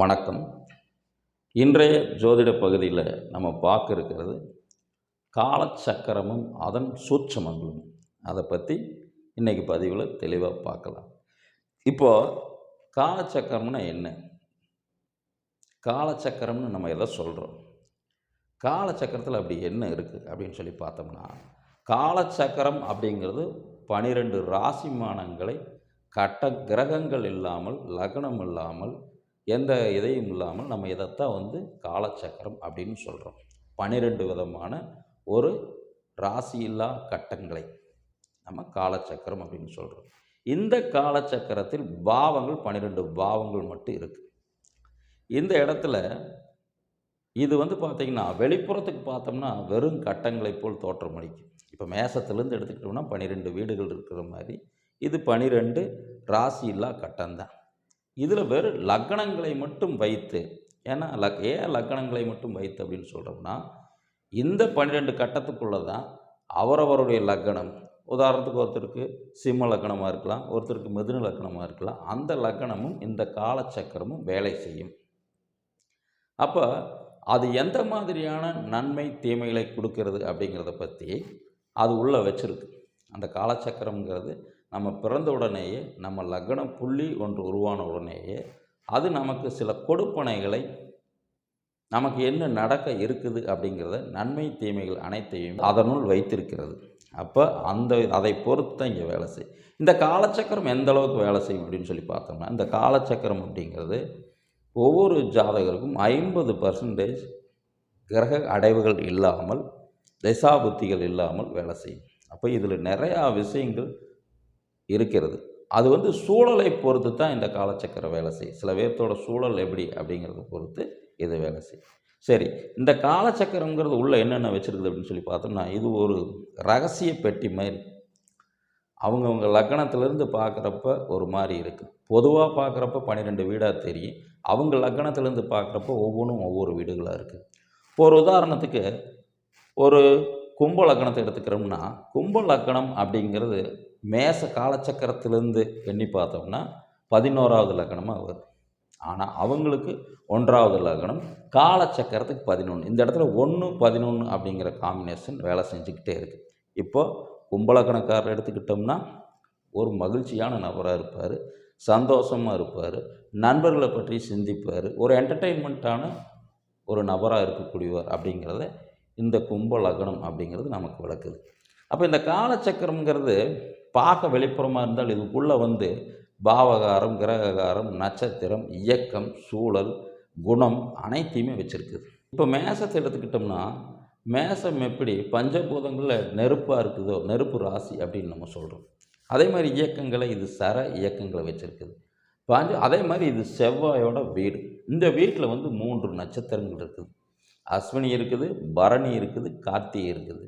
வணக்கம். இன்றைய ஜோதிட பகுதியில் நம்ம பார்க்க இருக்கிறது காலச்சக்கரமும் அதன் சூட்சமங்களும். அதை பற்றி இன்றைக்கி பதிவில் தெளிவாக பார்க்கலாம். இப்போது காலச்சக்கரம்னா என்ன? காலச்சக்கரம்னு நம்ம எதை சொல்கிறோம் காலச்சக்கரத்தில் அப்படி என்ன இருக்குது அப்படின்னு சொல்லி பார்த்தோம்னா காலச்சக்கரம் அப்படிங்கிறது பனிரெண்டு ராசிமானங்களை கட்ட கிரகங்கள் இல்லாமல் லக்னம் இல்லாமல் எந்த இதையும் இல்லாமல் நம்ம இதைத்தான் வந்து காலச்சக்கரம் அப்படின்னு சொல்கிறோம் பன்னிரெண்டு விதமான ஒரு ராசியில்லா கட்டங்களை நம்ம காலச்சக்கரம் அப்படின்னு சொல்கிறோம் இந்த காலச்சக்கரத்தில் பாவங்கள் பன்னிரெண்டு பாவங்கள் மட்டும் இருக்குது இந்த இடத்துல இது வந்து பார்த்திங்கன்னா வெளிப்புறத்துக்கு பார்த்தோம்னா வெறும் கட்டங்களை போல் தோற்றம் அளிக்கும். இப்போ மேசத்துலேருந்து எடுத்துக்கிட்டோம்னா பன்னிரெண்டு வீடுகள் இருக்கிற மாதிரி இது பனிரெண்டு ராசி இல்லா கட்டம்தான். இதில் வெறும் லக்கணங்களை மட்டும் வைத்து ஏன்னா லக் ஏன் லக்கணங்களை மட்டும் வைத்து அப்படின்னு சொல்கிறோம்னா இந்த பன்னிரெண்டு கட்டத்துக்குள்ளே தான் அவரவருடைய லக்கணம். உதாரணத்துக்கு ஒருத்தருக்கு சிம்ம லக்கணமாக இருக்கலாம் ஒருத்தருக்கு மிதுன லக்கணமாக இருக்கலாம் அந்த லக்கணமும் இந்த காலச்சக்கரமும் வேலை செய்யும். அப்போ அது எந்த மாதிரியான நன்மை தீமைகளை கொடுக்கறது அப்படிங்கிறத பற்றி அது உள்ளே வச்சுருக்கு. அந்த காலச்சக்கரம்ங்கிறது நம்ம பிறந்த உடனேயே நம்ம லக்னம் புள்ளி ஒன்று உருவான உடனேயே அது நமக்கு சில கொடுப்பனைகளை நமக்கு என்ன நடக்க இருக்குது அப்படிங்கிறத நன்மை தீமைகள் அனைத்தையும் அதனுள் வைத்திருக்கிறது. அப்போ அந்த அதை பொறுத்து தான் இங்கே வேலை செய்யும் இந்த காலச்சக்கரம் எந்த அளவுக்கு வேலை செய்யும் அப்படின்னு சொல்லி பார்த்தோம்னா இந்த காலச்சக்கரம் அப்படிங்கிறது ஒவ்வொரு ஜாதகருக்கும் ஐம்பது பர்சன்டேஜ் கிரக அடைவுகள் இல்லாமல் திசாபுத்திகள் இல்லாமல் வேலை செய்யும். அப்போ இதில் நிறையா விஷயங்கள் இருக்கிறது. அது வந்து சூழலை பொறுத்து தான் இந்த காலச்சக்கரம் வேலை செய்யும். சில பேர்த்தோட சூழல் எப்படி அப்படிங்கிறத பொறுத்து இது வேலை செய்யும். சரி இந்த காலச்சக்கரங்கிறது உள்ளே என்னென்ன வச்சுருக்குது அப்படின்னு சொல்லி பார்த்தோம்னா இது ஒரு ரகசிய பெட்டி மாதிரி. அவங்கவுங்க லக்கணத்திலேருந்து பார்க்குறப்ப ஒரு மாதிரி இருக்குது பொதுவாக பார்க்குறப்ப பன்னிரெண்டு வீடாக தெரியும். அவங்க லக்கணத்திலேருந்து பார்க்குறப்ப ஒவ்வொன்றும் ஒவ்வொரு வீடுகளாக இருக்குது ஒரு உதாரணத்துக்கு ஒரு கும்ப லக்கணத்தை எடுத்துக்கிறோம்னா கும்ப லக்கணம் அப்படிங்கிறது மேச காலச்சக்கரத்திலேருந்து எண்ணி பார்த்தோம்னா பதினோராவது லக்கணமாக வருது. ஆனால் அவங்களுக்கு ஒன்றாவது லக்கணம் காலச்சக்கரத்துக்கு பதினொன்று இந்த இடத்துல ஒன்று பதினொன்று அப்படிங்கிற காம்பினேஷன் வேலை செஞ்சுக்கிட்டே இருக்குது இப்போது கும்பலக்கணக்காரர் எடுத்துக்கிட்டோம்னா ஒரு மகிழ்ச்சியான நபராக இருப்பார் சந்தோஷமாக இருப்பார் நண்பர்களை பற்றி சிந்திப்பார் ஒரு என்டர்டெயின்மெண்ட்டான ஒரு நபராக இருக்கக்கூடியவர் அப்படிங்கிறத இந்த கும்ப லக்னம் அப்படிங்கிறது நமக்கு விளக்குது. அப்போ இந்த காலச்சக்கரம்ங்கிறது பார்க்க வெளிப்புறமாக இருந்தால் இதுக்குள்ளே வந்து பாவகாரம் கிரககாரம் நட்சத்திரம் இயக்கம் சூழல் குணம் அனைத்தையுமே வச்சுருக்குது. இப்போ மேசத்தை எடுத்துக்கிட்டோம்னா மேசம் எப்படி பஞ்சபூதங்களில் நெருப்பாக இருக்குதோ நெருப்பு ராசி அப்படின்னு நம்ம சொல்கிறோம் அதே மாதிரி இயக்கங்களை இது சர இயக்கங்களை வச்சுருக்குது. பாஞ்சு அதே மாதிரி இது செவ்வாயோட வீடு. இந்த வீட்டில் வந்து மூன்று நட்சத்திரங்கள் இருக்குது. அஸ்வினி இருக்குது பரணி இருக்குது கார்த்திகை இருக்குது.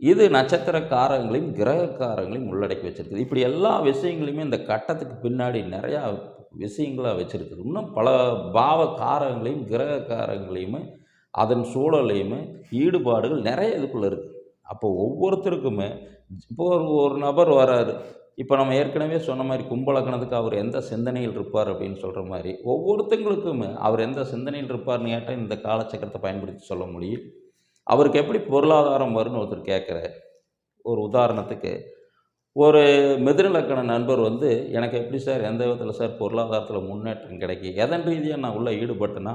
இது நட்சத்திர காரங்களையும் உள்ளடக்கி வச்சுருக்குது. இப்படி எல்லா விஷயங்களையுமே இந்த கட்டத்துக்கு பின்னாடி நிறையா விஷயங்களாக வச்சுருக்குது. இன்னும் பல பாவ காரங்களையும் கிரகக்காரங்களையுமே அதன் சூழலையுமே ஈடுபாடுகள் நிறைய இதுக்குள்ளே இருக்குது அப்போ ஒவ்வொருத்தருக்குமே இப்போ ஒரு ஒரு நபர் வராரு. இப்போ நம்ம ஏற்கனவே சொன்ன மாதிரி கும்பலக்கணத்துக்கு அவர் எந்த சிந்தனையில் இருப்பார் அப்படின்னு சொல்கிற மாதிரி ஒவ்வொருத்தங்களுக்குமே அவர் எந்த சிந்தனையில் இருப்பார்னு கேட்டால் இந்த காலச்சக்கரத்தை பயன்படுத்தி சொல்ல முடியும். அவருக்கு எப்படி பொருளாதாரம் வரும்னு ஒருத்தர் கேட்குறாரு. ஒரு உதாரணத்துக்கு ஒரு மிதுனலக்கண நண்பர் வந்து எனக்கு எப்படி சார் எந்த விதத்தில் சார் பொருளாதாரத்தில் முன்னேற்றம் கிடைக்கும் எதன் ரீதியாக நான் உள்ளே ஈடுபட்டேன்னா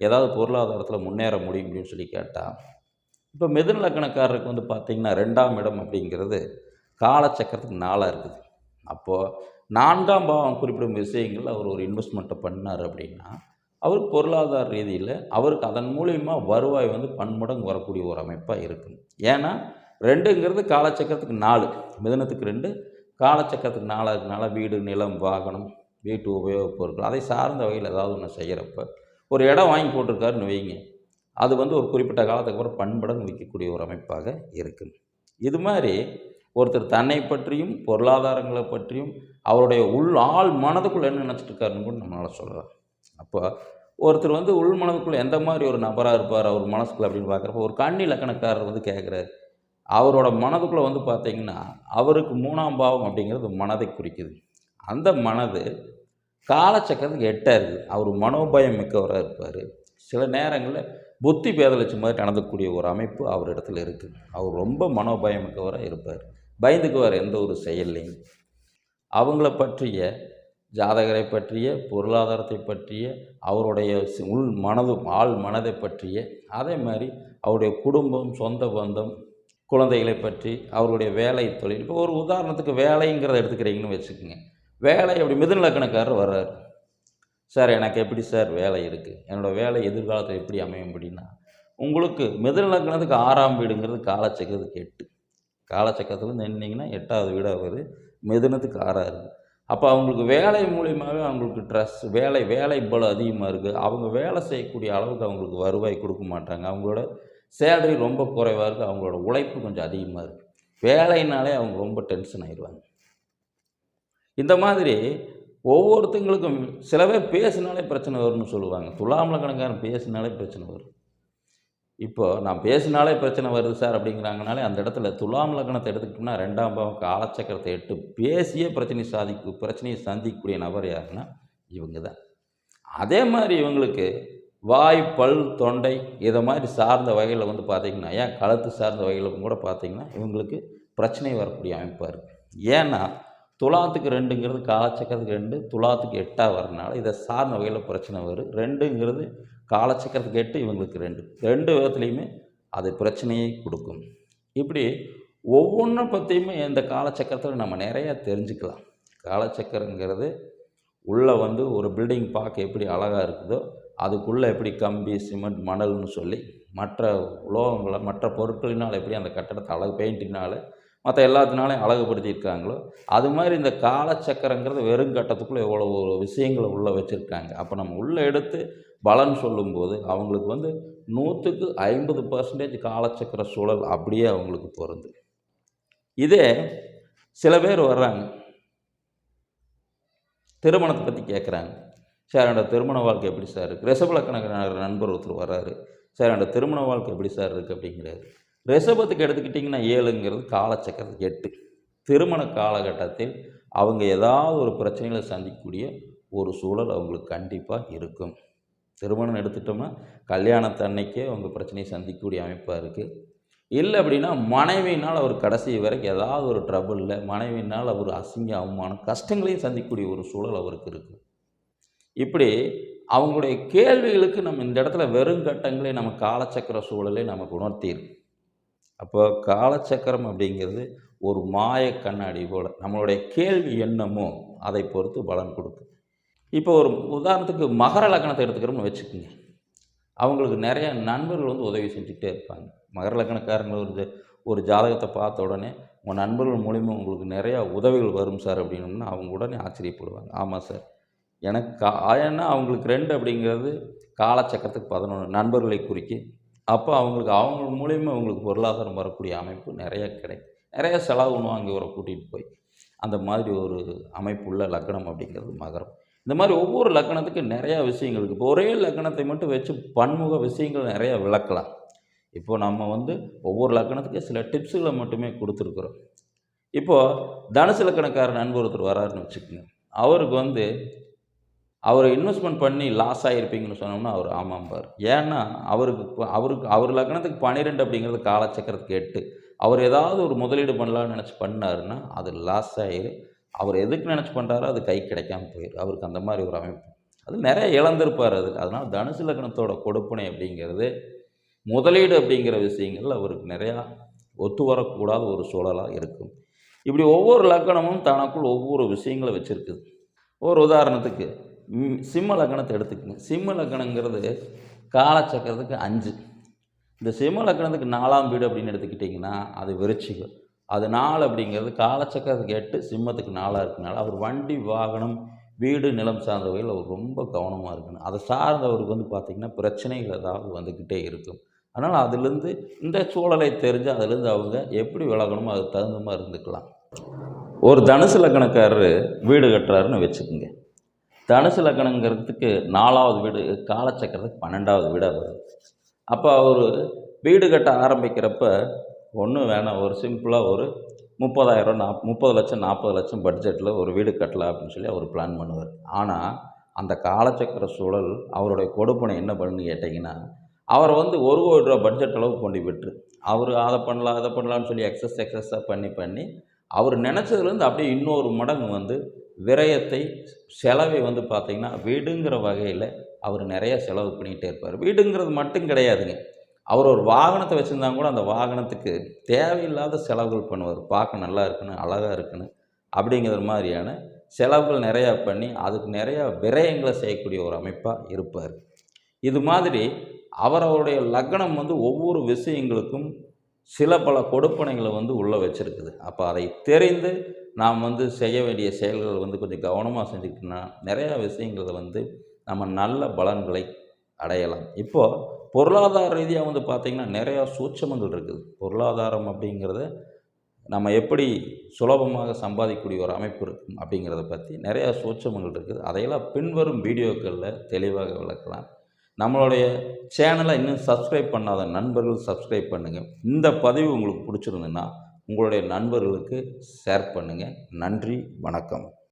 ஏதாவது பொருளாதாரத்தில் முன்னேற முடியும்? அப்படின்னு சொல்லி கேட்டால் இப்போ மெதுனலக்கணக்காரருக்கு வந்து பார்த்திங்கன்னா ரெண்டாம் இடம் அப்படிங்கிறது காலச்சக்கரத்துக்கு நாளாக இருக்குது. அப்போது நான்காம் பாவம் குறிப்பிடும் விஷயங்களில் அவர் ஒரு இன்வெஸ்ட்மெண்ட்டை பண்ணார் அப்படின்னா அவருக்கு பொருளாதார ரீதியில் அவருக்கு அதன் மூலிமா வருவாய் வந்து பன்மடங்கு வரக்கூடிய ஒரு அமைப்பாக இருக்கும். ஏன்னா ரெண்டுங்கிறது காலச்சக்கரத்துக்கு நாலு. மிதனத்துக்கு ரெண்டு காலச்சக்கரத்துக்கு நாலாக நாளாக வீடு நிலம் வாகனம் வீட்டு உபயோகப் பொருட்கள் அதை சார்ந்த வகையில் ஏதாவது ஒன்று செய்கிறப்ப ஒரு இடம் வாங்கி போட்டிருக்காருன்னு வைங்க. அது வந்து ஒரு குறிப்பிட்ட காலத்துக்கு அப்புறம் பன்மடங்கு விற்கக்கூடிய ஒரு அமைப்பாக இருக்கும். இது மாதிரி ஒருத்தர் தன்னை பற்றியும் பொருளாதாரங்களை பற்றியும் அவருடைய உள் ஆள் மனதுக்குள்ளே என்ன நினச்சிட்டு இருக்காருன்னு கூட நம்மளால் சொல்லலாம். அப்போ ஒருத்தர் வந்து உள் மனதுக்குள்ளே எந்த மாதிரி ஒரு நபராக இருப்பார் அவர் மனசுக்குள்ள அப்படின்னு பார்க்குறப்ப ஒரு கண்ணி இலக்கணக்காரர் வந்து கேட்குறாரு அவரோட மனதுக்குள்ளே வந்து பார்த்தீங்கன்னா அவருக்கு மூணாம் பாவம் அப்படிங்கிறது மனதை குறிக்குது. அந்த மனது காலச்சக்கரத்துக்கு எட்டாக இருக்குது அவர் மனோபயம் மிக்கவராக இருப்பார். சில நேரங்களில் புத்தி பேதலட்சி மாதிரி நடந்தக்கூடிய ஒரு அமைப்பு அவர் இடத்துல இருக்குது அவர் ரொம்ப மனோபயம் மிக்கவராக இருப்பார். பயந்துக்குவார் எந்த ஒரு செயல்லையும். அவங்கள பற்றிய ஜாதகரை பற்றிய பொருளாதாரத்தை பற்றிய அவருடைய உள் மனது ஆள் மனதை பற்றிய அதே மாதிரி அவருடைய குடும்பம் சொந்த பந்தம் குழந்தைகளை பற்றி அவருடைய வேலை தொழில். இப்போ ஒரு உதாரணத்துக்கு வேலைங்கிறத எடுத்துக்கிறீங்கன்னு வச்சுக்கோங்க. வேலை அப்படி மிதுன வர்றார். சார் எனக்கு எப்படி சார் வேலை இருக்குது என்னோடய வேலை எதிர்காலத்தில் எப்படி அமையும் அப்படின்னா உங்களுக்கு மிதுனலக்கணத்துக்கு ஆறாம் வீடுங்கிறது காலச்சக்கரத்துக்கு எட்டு. காலச்சக்கரத்தில் நின்னீங்கன்னா எட்டாவது வீடாக வருது. மிதுனத்துக்கு இருக்குது அப்போ அவங்களுக்கு வேலை மூலியமாகவே அவங்களுக்கு ட்ரெஸ் வேலை வேலை பல அதிகமாக இருக்குது அவங்க வேலை செய்யக்கூடிய அளவுக்கு அவங்களுக்கு வருவாய் கொடுக்க மாட்டாங்க. அவங்களோட சேலரி ரொம்ப குறைவாக இருக்குது அவங்களோட உழைப்பு கொஞ்சம் அதிகமாக இருக்குது வேலைனாலே அவங்க ரொம்ப டென்ஷன் ஆயிடுவாங்க. இந்த மாதிரி ஒவ்வொருத்தங்களுக்கும் சில பேர் பேசினாலே பிரச்சனை வரும்னு சொல்லுவாங்க. துலாமல கணக்காரன் பேசினாலே பிரச்சனை வரும். இப்போ நான் பேசினாலே பிரச்சனை வருது சார் அப்படிங்கிறாங்கனாலே அந்த இடத்துல துலாம் லக்னத்தை எடுத்துக்கிட்டோம்னா ரெண்டாம் பாவம் காலச்சக்கரத்தை எட்டு பேசியே பிரச்சனை சாதிக்கு பிரச்சனையை சந்திக்கக்கூடிய நபர் யாருன்னா இவங்க தான். அதே மாதிரி இவங்களுக்கு வாய் பல் தொண்டை இதை மாதிரி சார்ந்த வகையில் வந்து பார்த்திங்கன்னா ஏன் கழுத்து சார்ந்த வகையில் கூட பார்த்திங்கன்னா இவங்களுக்கு பிரச்சனை வரக்கூடிய அமைப்பாக இருக்குது ஏன்னா துலாத்துக்கு ரெண்டுங்கிறது காலச்சக்கரத்துக்கு ரெண்டு துலாத்துக்கு எட்டாக வரனால இதை சார்ந்த வகையில் பிரச்சனை வரும் ரெண்டுங்கிறது காலச்சக்கரத்துக்கு எட்டு இவங்களுக்கு ரெண்டு. ரெண்டு விதத்துலேயுமே அது பிரச்சனையை கொடுக்கும். இப்படி ஒவ்வொன்றை பற்றியுமே இந்த காலச்சக்கரத்தில் நம்ம நிறையா தெரிஞ்சுக்கலாம். காலச்சக்கரங்கிறது உள்ளே வந்து ஒரு பில்டிங் பார்க்க எப்படி அழகாக இருக்குதோ அதுக்குள்ளே எப்படி கம்பி சிமெண்ட் மணல்னு சொல்லி மற்ற உலோகங்களை மற்ற பொருட்களினால் எப்படி அந்த கட்டடத்தை அழகு பெயிண்டினால் மற்ற எல்லாத்தினாலையும் அழகுபடுத்தியிருக்காங்களோ? அது மாதிரி இந்த காலச்சக்கரங்கிறது வெறும் கட்டத்துக்குள்ளே எவ்வளோ ஒரு விஷயங்களை உள்ளே வச்சுருக்காங்க. அப்போ நம்ம உள்ளே எடுத்து பலன் சொல்லும்போது அவங்களுக்கு வந்து நூற்றுக்கு ஐம்பது பர்சன்டேஜ் காலச்சக்கர சூழல் அப்படியே அவங்களுக்கு பொருந்து இதே சில பேர் வர்றாங்க. திருமணத்தை பற்றி கேட்குறாங்க சார் என்னோட திருமண வாழ்க்கை எப்படி சார் இருக்குது ரிசபலக்கணக்கான நண்பர் ஒருத்தர் வர்றாரு. சார் என்னோட திருமண வாழ்க்கை எப்படி சார் இருக்குது அப்படிங்கிறாரு. ரிஷபத்துக்கு எடுத்துக்கிட்டிங்கன்னா ஏழுங்கிறது காலச்சக்கரம் எட்டு. திருமண காலகட்டத்தில் அவங்க ஏதாவது ஒரு பிரச்சனைகளை சந்திக்கக்கூடிய ஒரு சூழல் அவங்களுக்கு கண்டிப்பாக இருக்கும். திருமணம் எடுத்துட்டோம்னா கல்யாணத்தன்னைக்கே அவங்க பிரச்சனையை சந்திக்கக்கூடிய அமைப்பாக இருக்குது இல்லை அப்படின்னா மனைவியினால் அவர் கடைசி வரைக்கும் ஏதாவது ஒரு ட்ரபுளில் மனைவியினால் அவர் அசிங்க அவமானம் கஷ்டங்களையும் சந்திக்கக்கூடிய ஒரு சூழல் அவருக்கு இருக்குது இப்படி அவங்களுடைய கேள்விகளுக்கு நம்ம இந்த இடத்துல வெறும் கட்டங்களே நம்ம காலச்சக்கர சூழலே நமக்கு உணர்த்தியிருக்கு அப்போ காலச்சக்கரம் அப்படிங்கிறது ஒரு மாய கண்ணாடி போல். நம்மளுடைய கேள்வி என்னமோ அதை பொறுத்து பலன் கொடுக்கும். இப்போ ஒரு உதாரணத்துக்கு மகர லக்னத்தை எடுத்துக்கிறோம்னு வச்சுக்கோங்க. அவங்களுக்கு நிறைய நண்பர்கள் வந்து உதவி செஞ்சுக்கிட்டே இருப்பாங்க. மகர லக்னக்காரங்க ஒரு ஒரு ஜாதகத்தை பார்த்த உடனே உங்கள் நண்பர்கள் மூலிமா உங்களுக்கு நிறையா உதவிகள் வரும் சார் அப்படின்னோம்னா அவங்க உடனே ஆச்சரியப்படுவாங்க. ஆமாம் சார். எனக்கு கா ஏன்னா அவங்களுக்கு ரெண்டு அப்படிங்கிறது காலச்சக்கரத்துக்கு பதினொன்று நண்பர்களை குறிக்கி அப்போ அவங்களுக்கு அவங்க மூலயமா அவங்களுக்கு பொருளாதாரம் வரக்கூடிய அமைப்பு நிறைய கிடைக்கும் நிறைய செலவு அங்கே ஒரு கூட்டிகிட்டு போய் அந்த மாதிரி ஒரு அமைப்புள்ள லக்னம் அப்படிங்கிறது மகரம். இந்த மாதிரி ஒவ்வொரு லக்னத்துக்கு நிறையா விஷயங்கள் இருக்குது இப்போ ஒரே லக்னத்தை மட்டும் வச்சு பன்முக விஷயங்கள் நிறையா விளக்கலாம். இப்போ நம்ம வந்து ஒவ்வொரு லக்கணத்துக்கு சில டிப்ஸுகளை மட்டுமே கொடுத்துருக்குறோம். இப்போது தனுசு லக்கணக்கார நண்பர் ஒருத்தர் வராருன்னு வச்சுக்கோங்க. அவருக்கு வந்து அவர் இன்வெஸ்ட்மெண்ட் பண்ணி லாஸ் ஆகிருப்பீங்கன்னு சொன்னோம்னா அவர் ஆமாம்பார் ஏன்னா அவருக்கு இப்போ அவருக்கு அவர் லக்னத்துக்கு பன்னிரெண்டு அப்படிங்கிறது காலச்சக்கரத்துக்கு எட்டு அவர் ஏதாவது ஒரு முதலீடு பண்ணலாம்னு நினச்சி பண்ணாருன்னா அது லாஸ் ஆகிரு அவர் எதுக்கு நினச்சி பண்ணுறாரோ அது கை கிடைக்காம போயிடும் அவருக்கு அந்த மாதிரி ஒரு அமைப்பு. அது நிறைய இழந்திருப்பார் அதுக்கு. அதனால் தனுசு லக்னத்தோட கொடுப்பனை அப்படிங்கிறது முதலீடு அப்படிங்கிற விஷயங்கள் அவருக்கு நிறையா ஒத்து வரக்கூடாத ஒரு சூழலாக இருக்கும். இப்படி ஒவ்வொரு லக்கணமும் தனக்குள் ஒவ்வொரு விஷயங்களை வச்சுருக்குது. ஒரு உதாரணத்துக்கு சிம்ம லக்கணத்தை எடுத்துக்கங்க. சிம்ம லக்கணங்கிறது காலச்சக்கரத்துக்கு அஞ்சு. இந்த சிம்ம லக்கணத்துக்கு நாலாம் வீடு அப்படின்னு எடுத்துக்கிட்டிங்கன்னா அது விருச்சிகள் அது நாலு அப்படிங்கிறது காலச்சக்கரத்துக்கு எட்டு சிம்மத்துக்கு நாளாக இருக்கனால அவர் வண்டி வாகனம் வீடு நிலம் சார்ந்த வகையில் அவர் ரொம்ப கவனமாக இருக்கணும். அதை சார்ந்தவருக்கு வந்து பார்த்திங்கன்னா பிரச்சனைகள் ஏதாவது வந்துக்கிட்டே இருக்கும். அதனால் அதுலேருந்து இந்த சூழலை தெரிஞ்சு அதுலேருந்து அவங்க எப்படி விலகணுமோ அதுக்கு தகுந்த மாதிரி இருந்துக்கலாம். ஒரு தனுசு லக்கணக்காரர் வீடு கட்டுறாருன்னு வச்சுக்கோங்க. தனுசு லக்கணங்கிறதுக்கு நாலாவது வீடு காலச்சக்கரத்துக்கு பன்னெண்டாவது வீடாக வருது. அப்போ அவர் வீடு கட்ட ஆரம்பிக்கிறப்ப ஒன்றும் வேணாம் ஒரு சிம்பிளாக ஒரு முப்பதாயிரம் நாப் முப்பது லட்சம் நாற்பது லட்சம் பட்ஜெட்டில் ஒரு வீடு கட்டலாம் அப்படின்னு சொல்லி அவர் பிளான் பண்ணுவார். ஆனால் அந்த காலச்சக்கர சூழல் அவருடைய கொடுப்பனை என்ன பண்ணுன்னு கேட்டிங்கன்னா அவர் வந்து ஒரு கோடி ரூபா பட்ஜெட் அளவு கொண்டு விட்டு அவர் அதை பண்ணலாம் அதை பண்ணலாம்னு சொல்லி எக்ஸஸ் எக்ஸஸாக பண்ணி பண்ணி அவர் நினச்சதுலேருந்து அப்படியே இன்னொரு மடங்கு வந்து விரயத்தை செலவை வந்து பார்த்திங்கன்னா வீடுங்கிற வகையில் அவர் நிறையா செலவு பண்ணிகிட்டே இருப்பார். வீடுங்கிறது மட்டும் கிடையாதுங்க. அவர் ஒரு வாகனத்தை வச்சுருந்தா கூட அந்த வாகனத்துக்கு தேவையில்லாத செலவுகள் பண்ணுவார். பார்க்க நல்லா இருக்கணும் அழகாக இருக்கணும் அப்படிங்கிற மாதிரியான செலவுகள் நிறையா பண்ணி அதுக்கு நிறையா விரயங்களை செய்யக்கூடிய ஒரு அமைப்பாக இருப்பார். இது மாதிரி அவரவருடைய லக்னம் வந்து ஒவ்வொரு விஷயங்களுக்கும் சில பல கொடுப்பனைகளை வந்து உள்ளே வச்சுருக்குது. அப்போ அதை தெரிந்து நாம் வந்து செய்ய வேண்டிய செயல்கள் வந்து கொஞ்சம் கவனமாக செஞ்சுக்கிட்டோம்னா நிறையா விஷயங்களை வந்து நம்ம நல்ல பலன்களை அடையலாம். இப்போது பொருளாதார ரீதியாக வந்து பார்த்திங்கன்னா நிறையா சூட்சமங்கள் இருக்குது. பொருளாதாரம் அப்படிங்கிறத நம்ம எப்படி சுலபமாக சம்பாதிக்கக்கூடிய ஒரு அமைப்பு இருக்கும் அப்படிங்கிறத பற்றி நிறையா சூட்சமங்கள் இருக்குது. அதையெல்லாம் பின்வரும் வீடியோக்களில் தெளிவாக விளக்கலாம். நம்மளுடைய சேனலை இன்னும் சப்ஸ்கிரைப் பண்ணாத நண்பர்கள் சப்ஸ்கிரைப் பண்ணுங்கள் இந்த பதிவு உங்களுக்கு பிடிச்சிருந்துன்னா உங்களுடைய நண்பர்களுக்கு ஷேர் பண்ணுங்கள் நன்றி வணக்கம்.